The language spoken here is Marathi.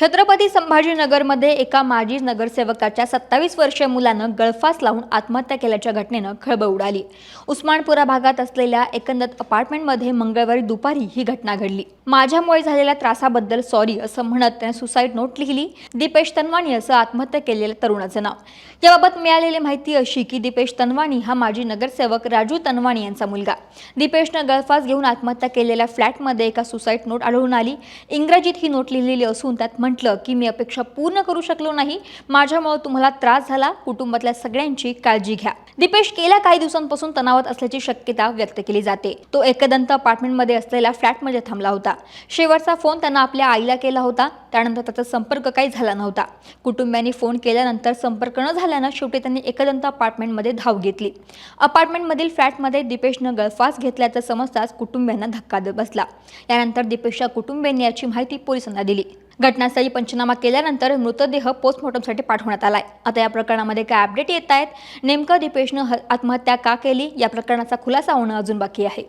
छत्रपती संभाजीनगरमध्ये एका माजी नगरसेवकाच्या सत्तावीस वर्षीय मुलानं गळफास लावून आत्महत्या केल्याच्या घटनेनं खळबळ उडाली. उस्मानपुरा भागात असलेल्या एकंदर अपार्टमेंटमध्ये मंगळवारी दुपारी ही घटना घडली. माझ्यामुळे झालेल्या त्रासाबद्दल सॉरी असं म्हणत त्याने सुसाईड नोट लिहिली. दीपेश तनवाणी असं आत्महत्या केलेल्या तरुणाचं नाव. याबाबत मिळालेली माहिती अशी की दीपेश तनवाणी हा माजी नगरसेवक राजू तनवाणी यांचा मुलगा. दीपेशनं गळफास घेऊन आत्महत्या केलेल्या फ्लॅटमध्ये एका सुसाईड नोट आढळून आली. इंग्रजीत ही नोट लिहिलेली असून त्यात म्हटलं की मी अपेक्षा पूर्ण करू शकलो नाही. माझ्यामुळे तुम्हाला त्रास झाला. कुटुंबातल्या सगळ्यांची काळजी घ्या. दीपेश गेल्या काही दिवसांपासून तणावात असल्याची शक्यता व्यक्त केली जाते. तो एकदंत अपार्टमेंटमध्ये असलेल्या फ्लॅटमध्ये थांबला होता. शेवटचा फोन त्यानं आपल्या आईला केला होता. त्यानंतर त्याचा संपर्क काही झाला नव्हता. कुटुंबियांनी फोन केल्यानंतर संपर्क न झाल्यानं शेवटी त्यांनी एकदंत अपार्टमेंटमध्ये धाव घेतली. अपार्टमेंटमधील फ्लॅटमध्ये दीपेशनं गळफास घेतल्याचं समजताच कुटुंबियांना धक्का बसला. यानंतर दीपेशच्या कुटुंबियांनी याची माहिती पोलिसांना दिली. घटनास्थळी पंचनामा केल्यानंतर मृतदेह पोस्टमॉर्टमसाठी पाठवण्यात आलाय. आता या प्रकरणामध्ये काय अपडेट येत आहेत नेमकं दीपेशनं आत्महत्या का केली? या प्रकरणाचा खुलासा होणं अजून बाकी आहे.